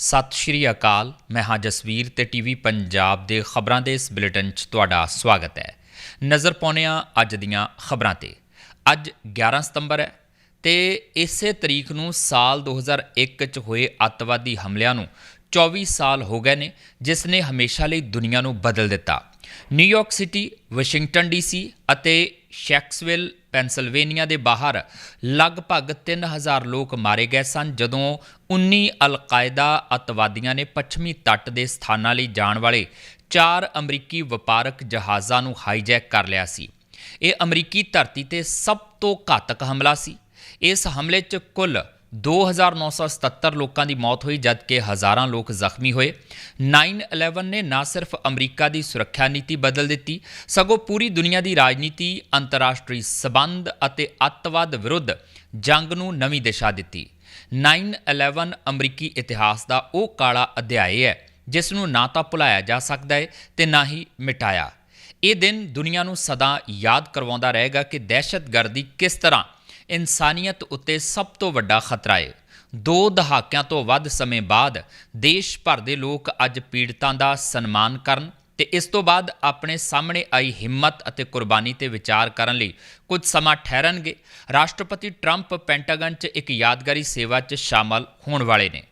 ਸਤਿ ਸ਼੍ਰੀ ਅਕਾਲ। ਮੈਂ ਹਾਂ ਜਸਵੀਰ ਤੇ ਟੀਵੀ ਪੰਜਾਬ ਦੇ ਖਬਰਾਂ ਦੇ ਇਸ ਬੁਲੇਟਿਨ 'ਚ ਤੁਹਾਡਾ ਸਵਾਗਤ ਹੈ। ਨਜ਼ਰ ਪਾਉਂਦੇ ਹਾਂ ਅੱਜ ਦੀਆਂ ਖਬਰਾਂ ਤੇ। ਅੱਜ 11 ਸਤੰਬਰ ਹੈ ਤੇ ਇਸੇ ਤਰੀਕ ਨੂੰ ਸਾਲ 2001 ਚ ਹੋਏ ਅੱਤਵਾਦੀ ਹਮਲਿਆਂ ਨੂੰ 24 ਸਾਲ ਹੋ ਗਏ ਨੇ, ਜਿਸ ਨੇ ਹਮੇਸ਼ਾ ਲਈ ਦੁਨੀਆ ਨੂੰ ਬਦਲ ਦਿੱਤਾ। ਨਿਊਯਾਰਕ ਸਿਟੀ, ਵਾਸ਼ਿੰਗਟਨ ਡੀਸੀ ਅਤੇ ਸ਼ੈਕਸਵਿਲ ਪੈਂਸਿਲਵੇਨੀਆ ਦੇ ਬਾਹਰ ਲਗਭਗ 3000 ਲੋਕ ਮਾਰੇ ਗਏ ਸਨ, ਜਦੋਂ 19 ਅਲ-ਕਾਇਦਾ ਅੱਤਵਾਦੀਆਂ ਨੇ ਪੱਛਮੀ ਤੱਟ ਦੇ ਸਥਾਨਾਂ ਲਈ ਜਾਣ ਵਾਲੇ ਚਾਰ ਅਮਰੀਕੀ ਵਪਾਰਕ ਜਹਾਜ਼ਾਂ ਨੂੰ ਹਾਈਜੈਕ ਕਰ ਲਿਆ ਸੀ। ਇਹ ਅਮਰੀਕੀ ਧਰਤੀ ਤੇ ਸਭ ਤੋਂ ਘਾਤਕ ਹਮਲਾ ਸੀ। ਇਸ ਹਮਲੇ 'ਚ ਕੁੱਲ 2977 ਲੋਕਾਂ ਦੀ ਮੌਤ ਹੋਈ, ਜਦਕਿ ਹਜ਼ਾਰਾਂ ਲੋਕ ਜ਼ਖਮੀ ਹੋਏ। 9/11 ਨੇ ਨਾ ਸਿਰਫ ਅਮਰੀਕਾ ਦੀ ਸੁਰੱਖਿਆ ਨੀਤੀ ਬਦਲ ਦਿੱਤੀ, ਸਗੋਂ ਪੂਰੀ ਦੁਨੀਆ ਦੀ ਰਾਜਨੀਤੀ, ਅੰਤਰਰਾਸ਼ਟਰੀ ਸਬੰਧ ਅਤੇ ਅੱਤਵਾਦ ਵਿਰੁੱਧ ਜੰਗ ਨੂੰ ਨਵੀਂ ਦਿਸ਼ਾ ਦਿੱਤੀ। 9/11 ਅਮਰੀਕੀ ਇਤਿਹਾਸ ਦਾ ਉਹ ਕਾਲਾ ਅਧਿਆਇ ਹੈ, ਜਿਸ ਨੂੰ ਨਾ ਤਾਂ ਭੁਲਾਇਆ ਜਾ ਸਕਦਾ ਹੈ ਤੇ ਨਾ ਹੀ ਮਿਟਾਇਆ। ਇਹ ਦਿਨ ਦੁਨੀਆ ਨੂੰ ਸਦਾ ਯਾਦ ਕਰਵਾਉਂਦਾ ਰਹੇਗਾ ਕਿ ਦਹਿਸ਼ਤਗਰਦੀ ਕਿਸ ਤਰ੍ਹਾਂ ਇਨਸਾਨੀਅਤ ਉੱਤੇ ਸਭ ਤੋਂ ਵੱਡਾ ਖਤਰਾ ਹੈ ਦੋ ਦਹਾਕਿਆਂ ਤੋਂ ਵੱਧ ਸਮੇਂ ਬਾਅਦ ਦੇਸ਼ ਭਰ ਦੇ ਲੋਕ ਅੱਜ ਪੀੜਤਾਂ ਦਾ ਸਨਮਾਨ ਕਰਨ ਤੇ ਇਸ ਤੋਂ ਬਾਅਦ ਆਪਣੇ ਸਾਹਮਣੇ ਆਈ ਹਿੰਮਤ ਅਤੇ ਕੁਰਬਾਨੀ ਤੇ ਵਿਚਾਰ ਕਰਨ ਲਈ ਕੁਝ ਸਮਾਂ ਠਹਿਰਨਗੇ। ਰਾਸ਼ਟਰਪਤੀ ਟਰੰਪ ਪੈਂਟਾਗਨ 'ਚ ਇੱਕ ਯਾਦਗਾਰੀ ਸੇਵਾ 'ਚ ਸ਼ਾਮਲ ਹੋਣ ਵਾਲੇ ਨੇ।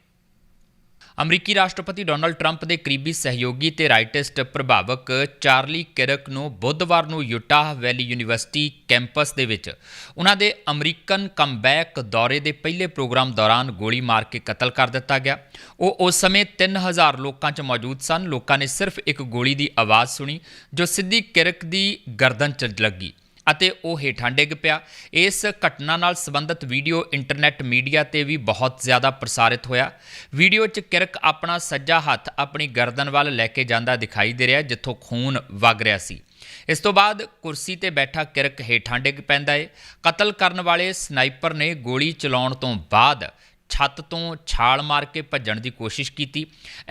ਅਮਰੀਕੀ ਰਾਸ਼ਟਰਪਤੀ ਡੋਨਲਡ ਟਰੰਪ ਦੇ ਕਰੀਬੀ ਸਹਿਯੋਗੀ ਤੇ ਰਾਈਟਿਸਟ ਪ੍ਰਭਾਵਕ ਚਾਰਲੀ ਕਿਰਕ ਨੂੰ ਬੁੱਧਵਾਰ ਨੂੰ ਯੂਟਾਹ ਵੈਲੀ ਯੂਨੀਵਰਸਿਟੀ ਕੈਂਪਸ ਦੇ ਵਿੱਚ ਉਹਨਾਂ ਦੇ ਅਮਰੀਕਨ ਕਮਬੈਕ ਦੌਰੇ ਦੇ ਪਹਿਲੇ ਪ੍ਰੋਗਰਾਮ ਦੌਰਾਨ ਗੋਲੀ ਮਾਰ ਕੇ ਕਤਲ ਕਰ ਦਿੱਤਾ ਗਿਆ। ਉਹ ਉਸ ਸਮੇਂ 3000 ਲੋਕਾਂ 'ਚ ਮੌਜੂਦ ਸਨ। ਲੋਕਾਂ ਨੇ ਸਿਰਫ ਇੱਕ ਗੋਲੀ ਦੀ ਆਵਾਜ਼ ਸੁਣੀ, ਜੋ ਸਿੱਧੀ ਕਿਰਕ ਦੀ ਗਰਦਨ 'ਚ ਲੱਗੀ। ਅਤੇ ਉਹ ਹੇਠਾਂ ਡਿੱਗ ਪਿਆ। ਇਸ ਘਟਨਾ ਨਾਲ ਸੰਬੰਧਿਤ ਵੀਡੀਓ ਇੰਟਰਨੈਟ ਮੀਡੀਆ ਤੇ ਵੀ ਬਹੁਤ ਜ਼ਿਆਦਾ ਪ੍ਰਸਾਰਿਤ ਹੋਇਆ। ਵੀਡੀਓ 'ਚ ਕਿਰਕ ਆਪਣਾ ਸੱਜਾ ਹੱਥ ਆਪਣੀ ਗਰਦਨ ਵੱਲ ਲੈ ਕੇ ਜਾਂਦਾ ਦਿਖਾਈ ਦੇ ਰਿਹਾ, ਜਿੱਥੋਂ ਖੂਨ ਵਗ ਰਿਹਾ ਸੀ। ਇਸ ਤੋਂ ਬਾਅਦ ਕੁਰਸੀ ਤੇ ਬੈਠਾ ਕਿਰਕ ਹੇਠਾਂ ਡਿੱਗ ਪੈਂਦਾ ਏ। ਕਤਲ ਕਰਨ ਵਾਲੇ ਸਨਾਈਪਰ ਨੇ ਗੋਲੀ ਚਲਾਉਣ ਤੋਂ ਬਾਅਦ ਛੱਤ ਤੋਂ ਛਾਲ ਮਾਰ ਕੇ ਭੱਜਣ ਦੀ ਕੋਸ਼ਿਸ਼ ਕੀਤੀ।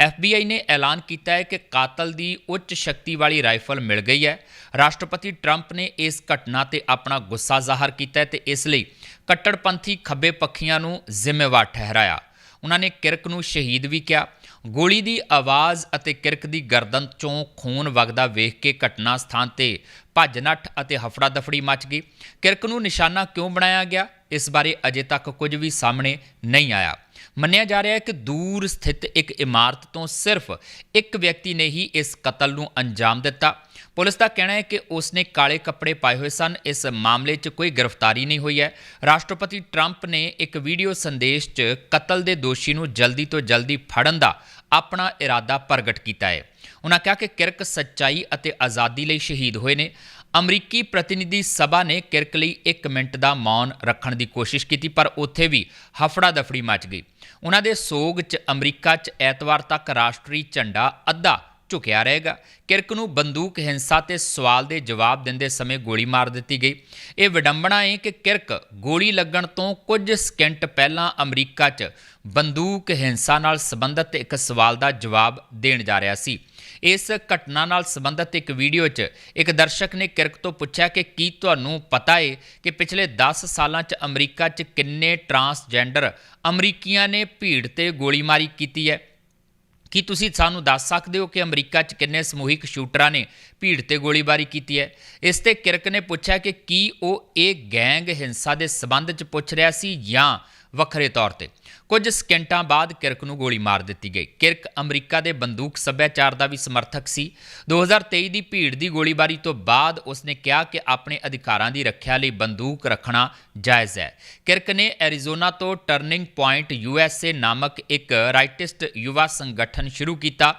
FBI ਨੇ ਐਲਾਨ ਕੀਤਾ ਹੈ ਕਿ ਕਾਤਲ ਦੀ ਉੱਚ ਸ਼ਕਤੀ ਵਾਲੀ ਰਾਈਫਲ ਮਿਲ ਗਈ ਹੈ। ਰਾਸ਼ਟਰਪਤੀ ਟਰੰਪ ਨੇ ਇਸ ਘਟਨਾ ਤੇ ਆਪਣਾ ਗੁੱਸਾ ਜ਼ਾਹਰ ਕੀਤਾ ਹੈ ਤੇ ਇਸ ਲਈ ਕੱਟੜਪੰਥੀ ਖੱਬੇ ਪੱਖੀਆਂ ਨੂੰ ਜ਼ਿੰਮੇਵਾਰ ਠਹਿਰਾਇਆ। ਉਹਨਾਂ ਨੇ ਕਿਰਕ ਨੂੰ ਸ਼ਹੀਦ ਵੀ ਕਿਹਾ। ਗੋਲੀ ਦੀ ਆਵਾਜ਼ ਅਤੇ ਕਿਰਕ ਦੀ ਗਰਦਨ ਚੋਂ ਖੂਨ ਵਗਦਾ ਵੇਖ ਕੇ ਘਟਨਾ ਸਥਾਨ ਤੇ ਭੱਜ ਨੱਠ ਅਤੇ ਹਫੜਾ ਦਫੜੀ ਮਚ ਗਈ। ਕਿਰਕ ਨੂੰ ਨਿਸ਼ਾਨਾ ਕਿਉਂ ਬਣਾਇਆ ਗਿਆ? ਇਸ ਬਾਰੇ ਅਜੇ ਤੱਕ ਕੁਝ ਵੀ ਸਾਹਮਣੇ ਨਹੀਂ ਆਇਆ। ਮੰਨਿਆ ਜਾ ਰਿਹਾ ਹੈ ਕਿ ਦੂਰ ਸਥਿਤ ਇੱਕ ਇਮਾਰਤ ਤੋਂ ਸਿਰਫ ਇੱਕ ਵਿਅਕਤੀ ਨੇ ਹੀ ਇਸ ਕਤਲ ਨੂੰ ਅੰਜਾਮ ਦਿੱਤਾ। ਪੁਲਿਸ ਦਾ ਕਹਿਣਾ ਹੈ ਕਿ ਉਸ ਨੇ ਕਾਲੇ ਕੱਪੜੇ ਪਾਏ ਹੋਏ ਸਨ। ਇਸ ਮਾਮਲੇ 'ਚ ਕੋਈ ਗ੍ਰਿਫਤਾਰੀ ਨਹੀਂ ਹੋਈ ਹੈ। ਰਾਸ਼ਟਰਪਤੀ ਟਰੰਪ ਨੇ ਇੱਕ ਵੀਡੀਓ ਸੰਦੇਸ਼ 'ਚ ਕਤਲ ਦੇ ਦੋਸ਼ੀ ਨੂੰ ਜਲਦੀ ਤੋਂ ਜਲਦੀ ਫੜਨ ਦਾ ਆਪਣਾ ਇਰਾਦਾ ਪ੍ਰਗਟ ਕੀਤਾ ਹੈ। ਉਹਨਾਂ ਕਿਹਾ ਕਿ ਕਿਰਕ ਸੱਚਾਈ ਅਤੇ ਆਜ਼ਾਦੀ ਲਈ ਸ਼ਹੀਦ ਹੋਏ ਨੇ। ਅਮਰੀਕੀ ਪ੍ਰਤੀਨਿਧੀ ਸਭਾ ਨੇ ਕਿਰਕ ਲਈ 1 ਮਿੰਟ ਦਾ ਮੌਨ ਰੱਖਣ ਦੀ ਕੋਸ਼ਿਸ਼ ਕੀਤੀ, ਪਰ ਉੱਥੇ ਵੀ ਹਫੜਾ ਦਫੜੀ ਮਚ ਗਈ। ਉਹਨਾਂ ਦੇ ਸੋਗ 'ਚ ਅਮਰੀਕਾ 'ਚ ਐਤਵਾਰ ਤੱਕ ਰਾਸ਼ਟਰੀ ਝੰਡਾ ਅੱਧਾ ਝੁਕਿਆ ਰਹੇਗਾ। ਕਿਰਕ ਨੂੰ ਬੰਦੂਕ ਹਿੰਸਾ ਤੇ ਸਵਾਲ ਦੇ ਜਵਾਬ ਦਿੰਦੇ ਸਮੇਂ ਗੋਲੀ ਮਾਰ ਦਿੱਤੀ ਗਈ। ਇਹ ਵਿਡੰਬਣਾ ਹੈ ਕਿ ਕਿਰਕ ਗੋਲੀ ਲੱਗਣ ਤੋਂ ਕੁਝ ਸਕਿੰਟ ਪਹਿਲਾਂ ਅਮਰੀਕਾ 'ਚ ਬੰਦੂਕ ਹਿੰਸਾ ਨਾਲ ਸੰਬੰਧਿਤ ਇੱਕ ਸਵਾਲ ਦਾ ਜਵਾਬ ਦੇਣ ਜਾ ਰਿਹਾ ਸੀ। ਇਸ ਘਟਨਾ ਨਾਲ ਸੰਬੰਧਿਤ ਇੱਕ ਵੀਡੀਓ 'ਚ ਇੱਕ ਦਰਸ਼ਕ ਨੇ ਕਿਰਕ ਤੋਂ ਪੁੱਛਿਆ ਕਿ ਕੀ ਤੁਹਾਨੂੰ ਪਤਾ ਹੈ ਕਿ ਪਿਛਲੇ 10 ਸਾਲਾਂ 'ਚ ਅਮਰੀਕਾ 'ਚ ਕਿੰਨੇ ਟਰਾਂਸਜੈਂਡਰ ਅਮਰੀਕੀਆਂ ਨੇ ਭੀੜ ਤੇ ਗੋਲੀਮਾਰੀ ਕੀਤੀ ਹੈ? ਕੀ ਤੁਸੀਂ ਸਾਨੂੰ ਦੱਸ ਸਕਦੇ ਹੋ ਕਿ ਅਮਰੀਕਾ 'ਚ ਕਿੰਨੇ ਸਮੂਹਿਕ ਸ਼ੂਟਰਾਂ ਨੇ ਭੀੜ ਤੇ ਗੋਲੀਬਾਰੀ ਕੀਤੀ ਹੈ? ਇਸ ਤੇ ਕਿਰਕ ਨੇ ਪੁੱਛਿਆ ਕਿ ਕੀ ਉਹ ਇਹ ਗੈਂਗ ਹਿੰਸਾ ਦੇ ਸਬੰਧ 'ਚ ਪੁੱਛ ਰਿਹਾ ਸੀ ਜਾਂ ਵੱਖਰੇ ਤੌਰ ਤੇ। ਕੁਝ ਸਕਿੰਟਾਂ ਬਾਅਦ ਕਿਰਕ ਨੂੰ ਗੋਲੀ ਮਾਰ ਦਿੱਤੀ ਗਈ। ਕਿਰਕ ਅਮਰੀਕਾ ਦੇ ਬੰਦੂਕ ਸੱਭਿਆਚਾਰ ਦਾ ਵੀ ਸਮਰਥਕ ਸੀ। 2023 ਦੀ ਭੀੜ ਦੀ ਗੋਲੀਬਾਰੀ ਤੋਂ ਬਾਅਦ ਉਸਨੇ ਕਿਹਾ ਕਿ ਆਪਣੇ ਅਧਿਕਾਰਾਂ ਦੀ ਰੱਖਿਆ ਲਈ ਬੰਦੂਕ ਰੱਖਣਾ ਜਾਇਜ਼ ਹੈ। ਕਿਰਕ ਨੇ ਐਰੀਜ਼ੋਨਾ ਤੋਂ ਟਰਨਿੰਗ ਪੁਆਇੰਟ ਯੂਐਸਏ ਨਾਮਕ ਇੱਕ ਰਾਈਟਿਸਟ ਯੁਵਾ ਸੰਗਠਨ ਸ਼ੁਰੂ ਕੀਤਾ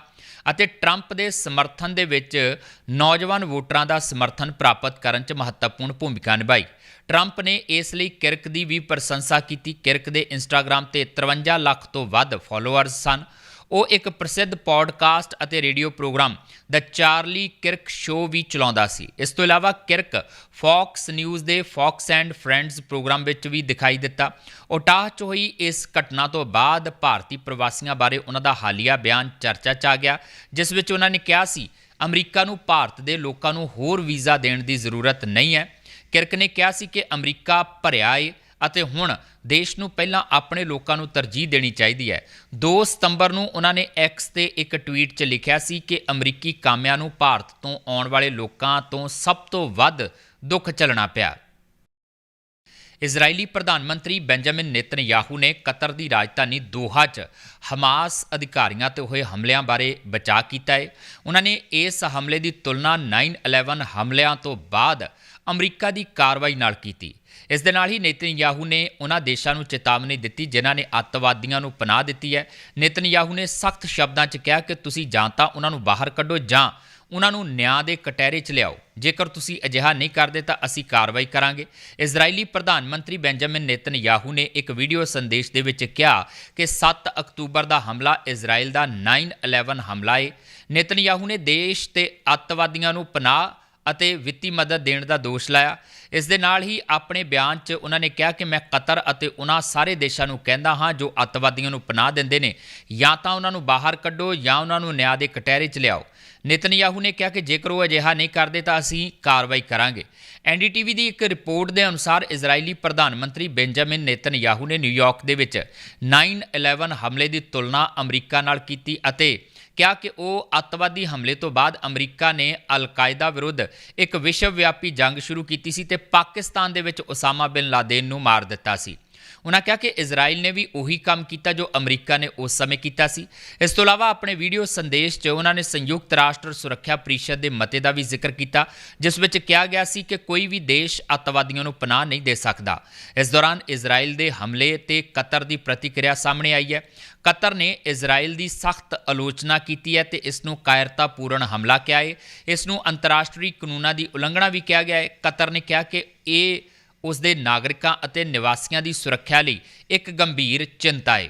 ਅਤੇ ਟਰੰਪ ਦੇ ਸਮਰਥਨ ਦੇ ਵਿੱਚ ਨੌਜਵਾਨ ਵੋਟਰਾਂ ਦਾ ਸਮਰਥਨ ਪ੍ਰਾਪਤ ਕਰਨ 'ਚ ਮਹੱਤਵਪੂਰਨ ਭੂਮਿਕਾ ਨਿਭਾਈ। ਟਰੰਪ ਨੇ ਇਸ ਲਈ ਕਿਰਕ ਦੀ ਵੀ ਪ੍ਰਸ਼ੰਸਾ ਕੀਤੀ। ਕਿਰਕ ਦੇ ਇੰਸਟਾਗ੍ਰam ਤੇ 53 ਲੱਖ ਤੋਂ ਵੱਧ ਫਾਲੋਅਰਸ ਸਨ। ਉਹ ਇੱਕ ਪ੍ਰਸਿੱਧ ਪੋਡਕਾਸਟ ਅਤੇ radio programme the Charlie Kirk show ਵੀ ਚਲਾਉਂਦਾ ਸੀ। ਇਸ ਤੋਂ ਇਲਾਵਾ ਕਿਰਕ ਫੌਕਸ ਨਿਊਜ਼ ਦੇ ਫੌਕਸ ਐਂਡ ਫਰੈਂਡਸ ਪ੍ਰੋਗਰਾਮ ਵਿੱਚ ਵੀ ਦਿਖਾਈ ਦਿੱਤਾ। ਓਟਾਹ 'ਚ ਹੋਈ ਇਸ ਘਟਨਾ ਤੋਂ ਬਾਅਦ ਭਾਰਤੀ ਪ੍ਰਵਾਸੀਆਂ ਬਾਰੇ ਉਹਨਾਂ ਦਾ ਹਾਲੀਆ ਬਿਆਨ ਚਰਚਾ 'ਚ ਆ ਗਿਆ, ਜਿਸ ਵਿੱਚ ਉਹਨਾਂ ਨੇ ਕਿਹਾ ਸੀ, ਅਮਰੀਕਾ ਨੂੰ ਭਾਰਤ ਦੇ ਲੋਕਾਂ ਨੂੰ ਹੋਰ ਵੀਜ਼ਾ ਦੇਣ ਦੀ ਜ਼ਰੂਰਤ ਨਹੀਂ ਹੈ। ਕਿਰਕ ਨੇ ਕਿਹਾ ਸੀ ਕਿ ਅਮਰੀਕਾ ਭਰਿਆ ਏ ਅਤੇ ਹੁਣ ਦੇਸ਼ ਨੂੰ ਪਹਿਲਾਂ ਆਪਣੇ ਲੋਕਾਂ ਨੂੰ ਤਰਜੀਹ ਦੇਣੀ ਚਾਹੀਦੀ ਹੈ। 2 ਸਤੰਬਰ ਨੂੰ ਉਹਨਾਂ ਨੇ ਐਕਸ ਤੇ ਇੱਕ ਟਵੀਟ 'ਚ ਲਿਖਿਆ ਸੀ ਕਿ ਅਮਰੀਕੀ ਕਾਮਿਆਂ ਨੂੰ ਭਾਰਤ ਤੋਂ ਆਉਣ ਵਾਲੇ ਲੋਕਾਂ ਤੋਂ ਸਭ ਤੋਂ ਵੱਧ ਦੁੱਖ ਝੱਲਣਾ ਪਿਆ। ਇਜ਼ਰਾਈਲੀ ਪ੍ਰਧਾਨ ਮੰਤਰੀ ਬੈਂਜਾਮਿਨ ਨੇਤਨਯਾਹੂ ਨੇ ਕਤਰ ਦੀ ਰਾਜਧਾਨੀ ਦੋਹਾ 'ਚ ਹਮਾਸ ਅਧਿਕਾਰੀਆਂ ਤੇ ਹੋਏ ਹਮਲਿਆਂ ਬਾਰੇ ਬਚਾਅ ਕੀਤਾ ਹੈ ਉਹਨਾਂ ਨੇ ਇਸ ਹਮਲੇ ਦੀ ਤੁਲਨਾ 9/11 ਹਮਲਿਆਂ ਤੋਂ ਬਾਅਦ ਅਮਰੀਕਾ ਦੀ ਕਾਰਵਾਈ ਨਾਲ ਕੀਤੀ। ਇਸ ਦੇ ਨਾਲ ਹੀ ਨੇਤਨਯਾਹੂ ਨੇ ਉਹਨਾਂ ਦੇਸ਼ਾਂ ਨੂੰ ਚੇਤਾਵਨੀ ਦਿੱਤੀ ਜਿਨ੍ਹਾਂ ਨੇ ਅੱਤਵਾਦੀਆਂ ਨੂੰ ਪਨਾਹ ਦਿੱਤੀ ਹੈ। ਨੇਤਨਯਾਹੂ ਨੇ ਸਖਤ ਸ਼ਬਦਾਂ 'ਚ ਕਿਹਾ ਕਿ ਤੁਸੀਂ ਜਾਂ ਤਾਂ ਉਹਨਾਂ ਨੂੰ ਬਾਹਰ ਕੱਢੋ ਜਾਂ ਉਹਨਾਂ ਨੂੰ ਨਿਆਂ ਦੇ ਕਟਹਿਰੇ 'ਚ ਲਿਆਓ। ਜੇਕਰ ਤੁਸੀਂ ਅਜਿਹਾ ਨਹੀਂ ਕਰਦੇ ਤਾਂ ਅਸੀਂ ਕਾਰਵਾਈ ਕਰਾਂਗੇ। ਇਜ਼ਰਾਈਲੀ ਪ੍ਰਧਾਨ ਮੰਤਰੀ ਬੈਂਜਾਮਿਨ ਨੇਤਨਯਾਹੂ ਨੇ ਇੱਕ ਵੀਡੀਓ ਸੰਦੇਸ਼ ਦੇ ਵਿੱਚ ਕਿਹਾ ਕਿ 7 ਅਕਤੂਬਰ ਦਾ ਹਮਲਾ ਇਜ਼ਰਾਈਲ ਦਾ 9/11 ਹਮਲਾ ਹੈ ਨੇਤਨਯਾਹੂ ਨੇ ਦੇਸ਼ ਤੇ ਅੱਤਵਾਦੀਆਂ ਨੂੰ ਪਨਾਹ ਅਤੇ ਵਿੱਤੀ ਮਦਦ ਦੇਣ ਦਾ ਦੋਸ਼ ਲਾਇਆ। ਇਸ ਦੇ ਨਾਲ ਹੀ ਆਪਣੇ ਬਿਆਨ 'ਚ ਉਹਨਾਂ ਨੇ ਕਿਹਾ ਕਿ ਮੈਂ ਕਤਰ ਅਤੇ ਉਹਨਾਂ ਸਾਰੇ ਦੇਸ਼ਾਂ ਨੂੰ ਕਹਿੰਦਾ ਹਾਂ ਜੋ ਅੱਤਵਾਦੀਆਂ ਨੂੰ ਪਨਾਹ ਦਿੰਦੇ ਨੇ। ਜਾਂ ਤਾਂ ਉਹਨਾਂ ਨੂੰ ਬਾਹਰ ਕੱਢੋ ਜਾਂ ਉਹਨਾਂ ਨੂੰ ਨਿਆਂ ਦੇ ਕਟਹਿਰੇ 'ਚ ਲਿਆਓ। ਨੇਤਨਯਾਹੂ ਨੇ ਕਿਹਾ ਕਿ ਜੇਕਰ ਉਹ ਅਜਿਹਾ ਨਹੀਂ ਕਰਦੇ ਤਾਂ ਅਸੀਂ ਕਾਰਵਾਈ ਕਰਾਂਗੇ। ਐਨਡੀਟੀਵੀ ਦੀ ਇੱਕ ਰਿਪੋਰਟ ਦੇ ਅਨੁਸਾਰ ਇਜ਼ਰਾਈਲੀ ਪ੍ਰਧਾਨ ਮੰਤਰੀ ਬੈਂਜਾਮਿਨ ਨੇਤਨਯਾਹੂ ਨੇ ਨਿਊਯਾਰਕ ਦੇ ਵਿੱਚ 9/11 ਹਮਲੇ ਦੀ ਤੁਲਨਾ ਅਮਰੀਕਾ ਨਾਲ ਕੀਤੀ ਅਤੇ ਕਿਹਾ ਕਿ ਉਹ ਅੱਤਵਾਦੀ ਹਮਲੇ ਤੋਂ ਬਾਅਦ ਅਮਰੀਕਾ ਨੇ ਅਲ-ਕਾਇਦਾ ਵਿਰੁੱਧ ਇੱਕ ਵਿਸ਼ਵ ਵਿਆਪੀ ਜੰਗ ਸ਼ੁਰੂ ਕੀਤੀ ਸੀ ਤੇ ਪਾਕਿਸਤਾਨ ਦੇ ਵਿੱਚ ਉਸਾਮਾ ਬਿਨ ਲਾਦੇਨ ਨੂੰ ਮਾਰ ਦਿੱਤਾ ਸੀ। ਉਹਨਾਂ ਕਿਹਾ ਕਿ ਇਜ਼ਰਾਈਲ ਨੇ ਵੀ ਉਹੀ ਕੰਮ ਕੀਤਾ ਜੋ ਅਮਰੀਕਾ ਨੇ ਉਸ ਸਮੇਂ ਕੀਤਾ ਸੀ। ਇਸ ਤੋਂ ਇਲਾਵਾ ਆਪਣੇ ਵੀਡੀਓ ਸੰਦੇਸ਼ 'ਚ ਉਹਨਾਂ ਨੇ ਸੰਯੁਕਤ ਰਾਸ਼ਟਰ ਸੁਰੱਖਿਆ ਪਰਿਸ਼ਦ ਦੇ ਮਤੇ ਦਾ ਵੀ ਜ਼ਿਕਰ ਕੀਤਾ, ਜਿਸ ਵਿੱਚ ਕਿਹਾ ਗਿਆ ਸੀ ਕਿ ਕੋਈ ਵੀ ਦੇਸ਼ ਅੱਤਵਾਦੀਆਂ ਨੂੰ ਪਨਾਹ ਨਹੀਂ ਦੇ ਸਕਦਾ। ਇਸ ਦੌਰਾਨ ਇਜ਼ਰਾਈਲ ਦੇ ਹਮਲੇ ਤੇ ਕਤਰ ਦੀ ਪ੍ਰਤੀਕਿਰਿਆ ਸਾਹਮਣੇ ਆਈ ਹੈ। ਕਤਰ ਨੇ ਇਜ਼ਰਾਈਲ ਦੀ ਸਖਤ ਆਲੋਚਨਾ ਕੀਤੀ ਹੈ ਤੇ ਇਸ ਨੂੰ ਕਾਇਰਤਾਪੂਰਨ ਹਮਲਾ ਕਿਹਾ ਹੈ ਇਸ ਨੂੰ ਅੰਤਰਰਾਸ਼ਟਰੀ ਕਾਨੂੰਨਾਂ ਦੀ ਉਲੰਘਣਾ ਵੀ ਕਿਹਾ ਗਿਆ ਹੈ ਕਤਰ ਨੇ ਕਿਹਾ ਕਿ ਇਹ ਉਸ ਦੇ ਨਾਗਰਿਕਾਂ ਅਤੇ ਨਿਵਾਸੀਆਂ ਦੀ ਸੁਰੱਖਿਆ ਲਈ ਇੱਕ ਗੰਭੀਰ ਚਿੰਤਾ ਹੈ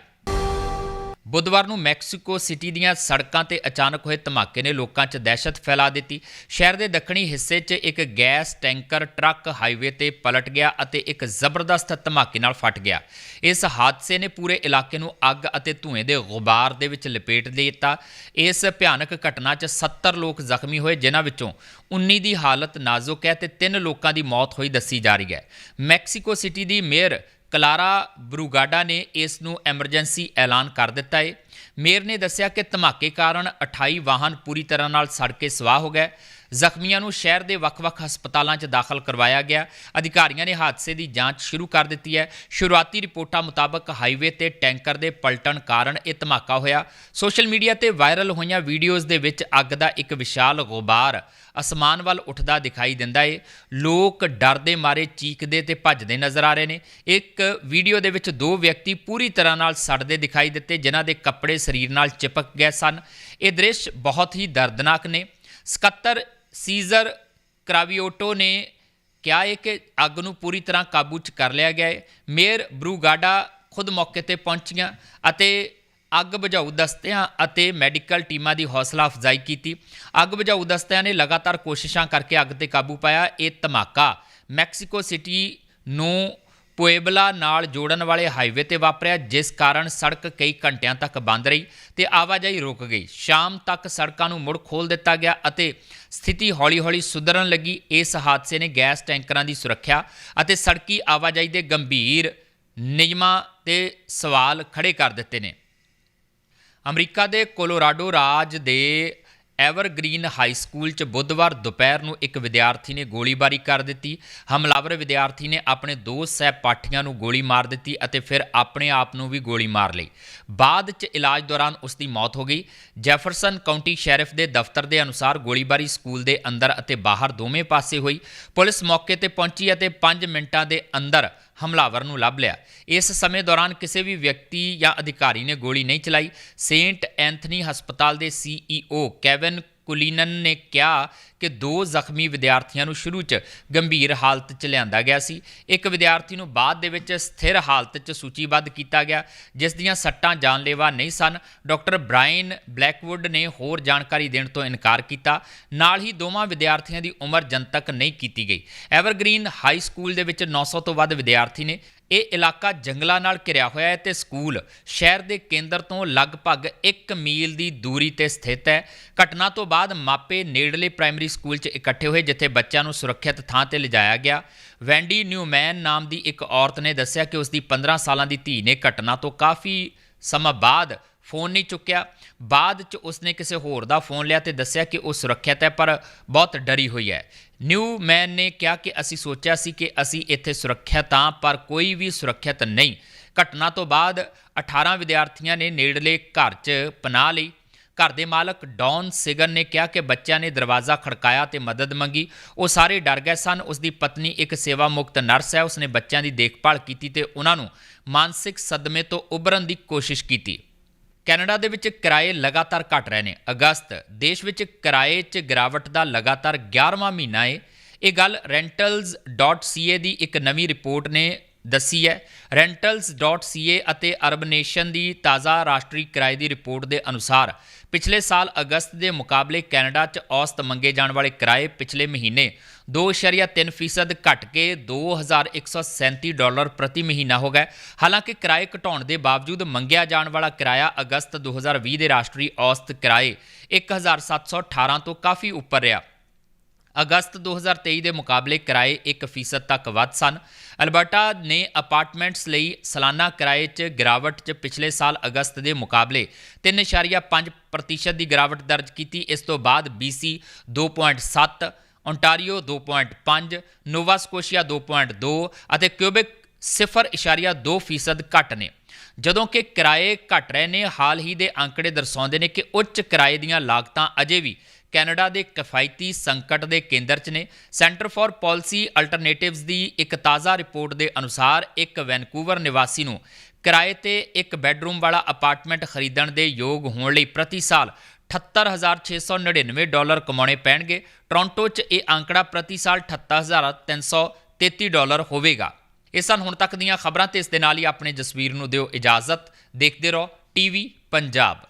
ਬੁੱਧਵਾਰ ਨੂੰ ਮੈਕਸੀਕੋ ਸਿਟੀ ਦੀਆਂ ਸੜਕਾਂ ਤੇ ਅਚਾਨਕ ਹੋਏ ਧਮਾਕੇ ਨੇ ਲੋਕਾਂ 'ਚ ਦਹਿਸ਼ਤ ਫੈਲਾ ਦਿੱਤੀ। ਸ਼ਹਿਰ ਦੇ ਦੱਖਣੀ ਹਿੱਸੇ 'ਚ ਇੱਕ ਗੈਸ ਟੈਂਕਰ, ਟਰੱਕ, ਹਾਈਵੇ ਤੇ ਪਲਟ ਗਿਆ ਅਤੇ ਇੱਕ ਜ਼ਬਰਦਸਤ ਧਮਾਕੇ ਨਾਲ ਫਟ ਗਿਆ। ਇਸ ਹਾਦਸੇ ਨੇ ਪੂਰੇ ਇਲਾਕੇ ਨੂੰ ਅੱਗ ਅਤੇ ਧੂਏ ਦੇ ਗੁਬਾਰ ਦੇ ਵਿੱਚ ਲਪੇਟ ਦਿੱਤਾ। ਇਸ ਭਿਆਨਕ ਘਟਨਾ 'ਚ 70 ਲੋਕ ਜ਼ਖਮੀ ਹੋਏ, ਜਿਨ੍ਹਾਂ ਵਿੱਚੋਂ 19 ਦੀ ਹਾਲਤ ਨਾਜ਼ੁਕ ਹੈ ਤੇ 3 ਲੋਕਾਂ ਦੀ ਮੌਤ ਹੋਈ ਦੱਸੀ ਜਾ ਰਹੀ ਹੈ। ਮੈਕਸੀਕੋ ਸਿਟੀ ਦੀ ਮੇਅਰ ਕਲਾਰਾ ਬਰੂਗਾਡਾ ਨੇ ਇਸ ਨੂੰ ਐਮਰਜੈਂਸੀ ਐਲਾਨ ਕਰ ਦਿੱਤਾ ਹੈ ਮੇਅਰ ਨੇ ਦੱਸਿਆ ਕਿ ਧਮਾਕੇ ਕਾਰਨ 28 ਵਾਹਨ ਪੂਰੀ ਤਰ੍ਹਾਂ ਨਾਲ ਸੜ ਕੇ ਸਵਾਹ ਹੋ ਗਏ। ਜ਼ਖਮੀਆਂ ਨੂੰ ਸ਼ਹਿਰ ਦੇ ਵੱਖ-ਵੱਖ ਹਸਪਤਾਲਾਂ 'ਚ ਦਾਖਲ ਕਰਵਾਇਆ ਗਿਆ। ਅਧਿਕਾਰੀਆਂ ਨੇ ਹਾਦਸੇ ਦੀ ਜਾਂਚ ਸ਼ੁਰੂ ਕਰ ਦਿੱਤੀ ਹੈ। ਸ਼ੁਰੂਆਤੀ ਰਿਪੋਰਟਾਂ ਮੁਤਾਬਕ ਹਾਈਵੇ ਤੇ ਟੈਂਕਰ ਦੇ ਪਲਟਣ ਕਾਰਨ ਇਹ ਧਮਾਕਾ ਹੋਇਆ। ਸੋਸ਼ਲ ਮੀਡੀਆ ਤੇ ਵਾਇਰਲ ਹੋਈਆਂ ਵੀਡੀਓਜ਼ ਦੇ ਵਿੱਚ ਅੱਗ ਦਾ ਇੱਕ ਵਿਸ਼ਾਲ ਗੁਬਾਰ ਅਸਮਾਨ ਵੱਲ ਉੱਠਦਾ ਦਿਖਾਈ ਦਿੰਦਾ ਏ। ਲੋਕ ਡਰ ਦੇ ਮਾਰੇ, ਚੀਕਦੇ ਤੇ ਭੱਜਦੇ ਨਜ਼ਰ ਆ ਰਹੇ ਨੇ। ਇੱਕ ਵੀਡੀਓ ਦੇ ਵਿੱਚ ਦੋ ਵਿਅਕਤੀ ਪੂਰੀ ਤਰ੍ਹਾਂ ਨਾਲ ਸੜਦੇ ਦਿਖਾਈ ਦਿੱਤੇ, ਜਿਨ੍ਹਾਂ ਦੇ ਕੱਪੜੇ ਸਰੀਰ ਨਾਲ ਚਿਪਕ ਗਏ ਸਨ। ਇਹ ਦ੍ਰਿਸ਼ ਬਹੁਤ ਹੀ ਦਰਦਨਾਕ ਨੇ। ਸਕੱਤਰ ਸੀਜ਼ਰ ਕਰਾਵੀਓਟੋ ਨੇ ਕਿਹਾ ਹੈ ਕਿ ਅੱਗ ਨੂੰ ਪੂਰੀ ਤਰ੍ਹਾਂ ਕਾਬੂ 'ਚ ਕਰ ਲਿਆ ਗਿਆ ਹੈ। ਮੇਅਰ ਬਰੂਗਾਡਾ ਖੁਦ ਮੌਕੇ ਤੇ ਪਹੁੰਚੀਆਂ ਅਤੇ ਅੱਗ ਬੁਝਾਊ ਦਸਤਿਆਂ ਅਤੇ ਮੈਡੀਕਲ ਟੀਮਾਂ ਦੀ ਹੌਸਲਾ ਅਫਜ਼ਾਈ ਕੀਤੀ। ਅੱਗ ਬੁਝਾਊ ਦਸਤਿਆਂ ਨੇ ਲਗਾਤਾਰ ਕੋਸ਼ਿਸ਼ਾਂ ਕਰਕੇ ਅੱਗ ਤੇ ਕਾਬੂ ਪਾਇਆ। ਇਹ ਧਮਾਕਾ ਮੈਕਸੀਕੋ ਸਿਟੀ ਨੂੰ ਪੁਏਬਲਾ ਨਾਲ ਜੋੜਨ ਵਾਲੇ ਹਾਈਵੇ ਤੇ ਵਾਪਰਿਆ, ਜਿਸ ਕਾਰਨ ਸੜਕ ਕਈ ਘੰਟਿਆਂ ਤੱਕ ਬੰਦ ਰਹੀ ਤੇ ਆਵਾਜਾਈ ਰੁਕ ਗਈ। ਸ਼ਾਮ ਤੱਕ ਸੜਕਾਂ ਨੂੰ ਮੁੜ ਖੋਲ ਦਿੱਤਾ ਗਿਆ ਅਤੇ ਸਥਿਤੀ ਹੌਲੀ-ਹੌਲੀ ਸੁਧਰਨ ਲੱਗੀ। ਇਸ ਹਾਦਸੇ ਨੇ ਗੈਸ ਟੈਂਕਰਾਂ ਦੀ ਸੁਰੱਖਿਆ ਅਤੇ ਸੜਕੀ ਆਵਾਜਾਈ ਦੇ ਗੰਭੀਰ ਨਿਯਮਾਂ ਤੇ ਸਵਾਲ ਖੜੇ ਕਰ ਦਿੱਤੇ ਨੇ। ਅਮਰੀਕਾ ਦੇ ਕੋਲੋਰਾਡੋ ਰਾਜ ਦੇ ਐਵਰਗ੍ਰੀਨ ਹਾਈ ਸਕੂਲ 'ਚ ਬੁੱਧਵਾਰ ਦੁਪਹਿਰ ਨੂੰ ਇੱਕ ਵਿਦਿਆਰਥੀ ਨੇ ਗੋਲੀਬਾਰੀ ਕਰ ਦਿੱਤੀ। ਹਮਲਾਵਰ ਵਿਦਿਆਰਥੀ ਨੇ ਆਪਣੇ ਦੋ ਸਹਿਪਾਠੀਆਂ ਨੂੰ ਗੋਲੀ ਮਾਰ ਦਿੱਤੀ ਅਤੇ ਫਿਰ ਆਪਣੇ ਆਪ ਨੂੰ ਵੀ ਗੋਲੀ ਮਾਰ ਲਈ। ਬਾਅਦ 'ਚ ਇਲਾਜ ਦੌਰਾਨ ਉਸ ਦੀ ਮੌਤ ਹੋ ਗਈ। ਜੈਫਰਸਨ ਕਾਉਂਟੀ ਸ਼ੈਰਿਫ ਦੇ ਦਫ਼ਤਰ ਦੇ ਅਨੁਸਾਰ ਗੋਲੀਬਾਰੀ ਸਕੂਲ ਦੇ ਅੰਦਰ ਅਤੇ ਬਾਹਰ ਦੋਵੇਂ ਪਾਸੇ ਹੋਈ। ਪੁਲਿਸ ਮੌਕੇ ਤੇ ਪਹੁੰਚੀ ਅਤੇ 5 ਮਿੰਟਾਂ ਦੇ ਅੰਦਰ ਹਮਲਾਵਰ ਨੂੰ ਲੱਭ ਲਿਆ। ਇਸ ਸਮੇਂ ਦੌਰਾਨ ਕਿਸੇ ਵੀ ਵਿਅਕਤੀ ਜਾਂ ਅਧਿਕਾਰੀ ਨੇ ਗੋਲੀ ਨਹੀਂ ਚਲਾਈ। ਸੇਂਟ ਐਂਥਨੀ ਹਸਪਤਾਲ ਦੇ ਸੀਈਓ ਕੈਵਨ ਕੁਲੀਨਨ ਨੇ ਕਿਹਾ ਕਿ ਦੋ ਜ਼ਖਮੀ ਵਿਦਿਆਰਥੀਆਂ ਨੂੰ ਸ਼ੁਰੂ 'ਚ ਗੰਭੀਰ ਹਾਲਤ 'ਚ ਲਿਆਂਦਾ ਗਿਆ ਸੀ। ਇੱਕ ਵਿਦਿਆਰਥੀ ਨੂੰ ਬਾਅਦ ਦੇ ਵਿੱਚ ਸਥਿਰ ਹਾਲਤ 'ਚ ਸੂਚੀਬੱਧ ਕੀਤਾ ਗਿਆ, ਜਿਸ ਦੀਆਂ ਸੱਟਾਂ ਜਾਨਲੇਵਾ ਨਹੀਂ ਸਨ। ਡਾਕਟਰ ਬ੍ਰਾਇਨ ਬਲੈਕਵੁੱਡ ਨੇ ਹੋਰ ਜਾਣਕਾਰੀ ਦੇਣ ਤੋਂ ਇਨਕਾਰ ਕੀਤਾ। ਨਾਲ ਹੀ ਦੋਵਾਂ ਵਿਦਿਆਰਥੀਆਂ ਦੀ ਉਮਰ ਜਨਤਕ ਨਹੀਂ ਕੀਤੀ ਗਈ। ਐਵਰਗ੍ਰੀਨ ਹਾਈ ਸਕੂਲ ਦੇ ਵਿੱਚ 900 ਤੋਂ ਵੱਧ ਵਿਦਿਆਰਥੀ ਨੇ ਇਹ ਇਲਾਕਾ ਜੰਗਲਾਂ ਨਾਲ ਘਿਰਿਆ ਹੋਇਆ ਹੈ ਤੇ ਸਕੂਲ ਸ਼ਹਿਰ ਦੇ ਕੇਂਦਰ ਤੋਂ ਲਗਭਗ 1 ਮੀਲ ਦੀ ਦੂਰੀ ਤੇ ਸਥਿਤ ਹੈ। ਘਟਨਾ ਤੋਂ ਬਾਅਦ ਮਾਪੇ ਨੇੜਲੇ ਪ੍ਰਾਇਮਰੀ ਪ੍ਰਾਇਮਰੀ ਸਕੂਲ 'ਚ ਇਕੱਠੇ ਹੋਏ, ਜਿੱਥੇ ਬੱਚਿਆਂ ਨੂੰ ਸੁਰੱਖਿਅਤ ਥਾਂ ਤੇ ਲਿਜਾਇਆ ਗਿਆ। ਵੈਂਡੀ ਨਿਊਮੈਨ ਨਾਮ ਦੀ ਇੱਕ ਔਰਤ ਨੇ ਦੱਸਿਆ ਕਿ ਉਸ ਦੀ 15 ਸਾਲਾਂ ਦੀ ਧੀ ਨੇ ਘਟਨਾ ਤੋਂ ਕਾਫੀ ਸਮਾਂ ਬਾਅਦ ਫੋਨ ਨਹੀਂ ਚੁੱਕਿਆ। ਬਾਅਦ 'ਚ ਉਸਨੇ ਕਿਸੇ ਹੋਰ ਦਾ ਫੋਨ ਲਿਆ ਤੇ ਦੱਸਿਆ ਕਿ ਉਹ ਸੁਰੱਖਿਅਤ ਹੈ, ਪਰ ਬਹੁਤ ਡਰੀ ਹੋਈ ਹੈ। ਨਿਊਮੈਨ ਨੇ ਕਿਹਾ ਕਿ ਅਸੀਂ ਸੋਚਿਆ ਸੀ ਕਿ ਅਸੀਂ ਇੱਥੇ ਸੁਰੱਖਿਅਤ ਹਾਂ, ਪਰ ਕੋਈ ਵੀ ਸੁਰੱਖਿਅਤ ਨਹੀਂ। ਘਟਨਾ ਤੋਂ ਬਾਅਦ 18 ਵਿਦਿਆਰਥੀਆਂ ਨੇ ਨੇੜਲੇ ਘਰ 'ਚ ਪਨਾਹ ਲਈ। ਘਰ ਦੇ ਮਾਲਕ ਡੌਨ ਸਿਗਨ ਨੇ ਕਿਹਾ ਕਿ ਬੱਚਿਆਂ ਨੇ ਦਰਵਾਜ਼ਾ ਖੜਕਾਇਆ ਤੇ ਮਦਦ ਮੰਗੀ। ਉਹ ਸਾਰੇ ਡਰ ਗਏ ਸਨ। ਉਸ ਦੀ ਪਤਨੀ ਇੱਕ ਸੇਵਾ ਮੁਕਤ ਨਰਸ ਹੈ। ਉਸਨੇ ਬੱਚਿਆਂ ਦੀ ਦੇਖਭਾਲ ਕੀਤੀ ਤੇ ਉਹਨਾਂ ਨੂੰ ਮਾਨਸਿਕ ਸਦਮੇ ਤੋਂ ਉਭਰਨ ਦੀ ਕੋਸ਼ਿਸ਼ ਕੀਤੀ। ਕੈਨੇਡਾ ਦੇ ਵਿੱਚ ਕਿਰਾਏ ਲਗਾਤਾਰ ਘਟ ਰਹੇ ਨੇ। ਅਗਸਤ, ਦੇਸ਼ ਵਿੱਚ ਕਿਰਾਏ 'ਚ ਗਿਰਾਵਟ ਦਾ ਲਗਾਤਾਰ 11ਵਾਂ ਮਹੀਨਾ ਹੈ ਇਹ ਗੱਲ rentals.ca ਦੀ ਇੱਕ ਨਵੀਂ ਰਿਪੋਰਟ ਨੇ ਦੱਸੀ ਹੈ। rentals.ca ਅਤੇ ਅਰਬਨੇਸ਼ਨ ਦੀ ਤਾਜ਼ਾ ਰਾਸ਼ਟਰੀ ਕਿਰਾਏ ਦੀ ਰਿਪੋਰਟ ਦੇ ਅਨੁਸਾਰ, ਪਿਛਲੇ ਸਾਲ ਅਗਸਤ ਦੇ ਮੁਕਾਬਲੇ ਕੈਨੇਡਾ 'ਚ ਔਸਤ ਮੰਗੇ ਜਾਣ ਵਾਲੇ ਕਿਰਾਏ ਪਿਛਲੇ ਮਹੀਨੇ 2.3% ਘਟ ਕੇ 2137 ਡਾਲਰ ਪ੍ਰਤੀ ਮਹੀਨਾ ਹੋ ਗਏ। ਹਾਲਾਂਕਿ ਕਿਰਾਏ ਘਟਾਉਣ ਦੇ ਬਾਵਜੂਦ ਮੰਗਿਆ ਜਾਣ ਵਾਲਾ ਕਿਰਾਇਆ ਅਗਸਤ 2020 ਦੇ ਰਾਸ਼ਟਰੀ ਔਸਤ ਕਿਰਾਏ 1718 ਤੋਂ ਕਾਫੀ ਉੱਪਰ ਰਿਹਾ। ਅਗਸਤ 2023 ਦੇ ਮੁਕਾਬਲੇ ਕਿਰਾਏ 1% ਤੱਕ ਵੱਧ ਸਨ। ਅਲਬਰਟਾ ਨੇ ਅਪਾਰਟਮੈਂਟਸ ਲਈ ਸਾਲਾਨਾ ਕਿਰਾਏ 'ਚ ਗਿਰਾਵਟ 'ਚ ਪਿਛਲੇ ਸਾਲ ਅਗਸਤ ਦੇ ਮੁਕਾਬਲੇ 3.5% ਦੀ ਗਿਰਾਵਟ ਦਰਜ ਕੀਤੀ। ਇਸ ਤੋਂ ਬਾਅਦ BC 2.7 ਓਨਟਾਰੀਓ 2.5 ਨੋਵਾ ਸਕੋਸ਼ੀਆ 2.2 ਅਤੇ ਕਿਊਬਿਕ 0.2% ਘਟ ਨੇ। ਜਦੋਂ ਕਿ ਕਿਰਾਏ ਘਟ ਰਹੇ ਨੇ, ਹਾਲ ਹੀ ਦੇ ਅੰਕੜੇ ਦਰਸਾਉਂਦੇ ਨੇ ਕਿ ਉੱਚ ਕਿਰਾਏ ਦੀਆਂ ਲਾਗਤਾਂ ਅਜੇ ਵੀ ਕੈਨੇਡਾ ਦੇ ਕਿਫਾਇਤੀ ਸੰਕਟ ਦੇ ਕੇਂਦਰ 'ਚ ਨੇ। ਸੈਂਟਰ ਫਾਰ ਪਾਲਿਸੀ ਅਲਟਰਨੇਟਿਵਸ ਦੀ ਇੱਕ ਤਾਜ਼ਾ ਰਿਪੋਰਟ ਦੇ ਅਨੁਸਾਰ ਇੱਕ ਵੈਨਕੂਵਰ ਨਿਵਾਸੀ ਨੂੰ ਕਿਰਾਏ ਤੇ ਇੱਕ ਬੈੱਡਰੂਮ ਵਾਲਾ ਅਪਾਰਟਮੈਂਟ ਖਰੀਦਣ ਦੇ ਯੋਗ ਹੋਣ ਲਈ ਪ੍ਰਤੀ ਸਾਲ 78699 ਡਾਲਰ ਕਮਾਉਣੇ ਪੈਣਗੇ। ਟੋਰਾਂਟੋ 'ਚ ਇਹ ਅੰਕੜਾ ਪ੍ਰਤੀ ਸਾਲ 38333 ਡਾਲਰ ਹੋਵੇਗਾ। ਇਹ ਸਨ ਹੁਣ ਤੱਕ ਦੀਆਂ ਖਬਰਾਂ ਤੇ ਇਸ ਦੇ ਨਾਲ ਹੀ ਆਪਣੇ ਜਸਵੀਰ ਨੂੰ ਦਿਓ ਇਜਾਜ਼ਤ। ਦੇਖਦੇ ਰਹੋ ਟੀਵੀ ਪੰਜਾਬ।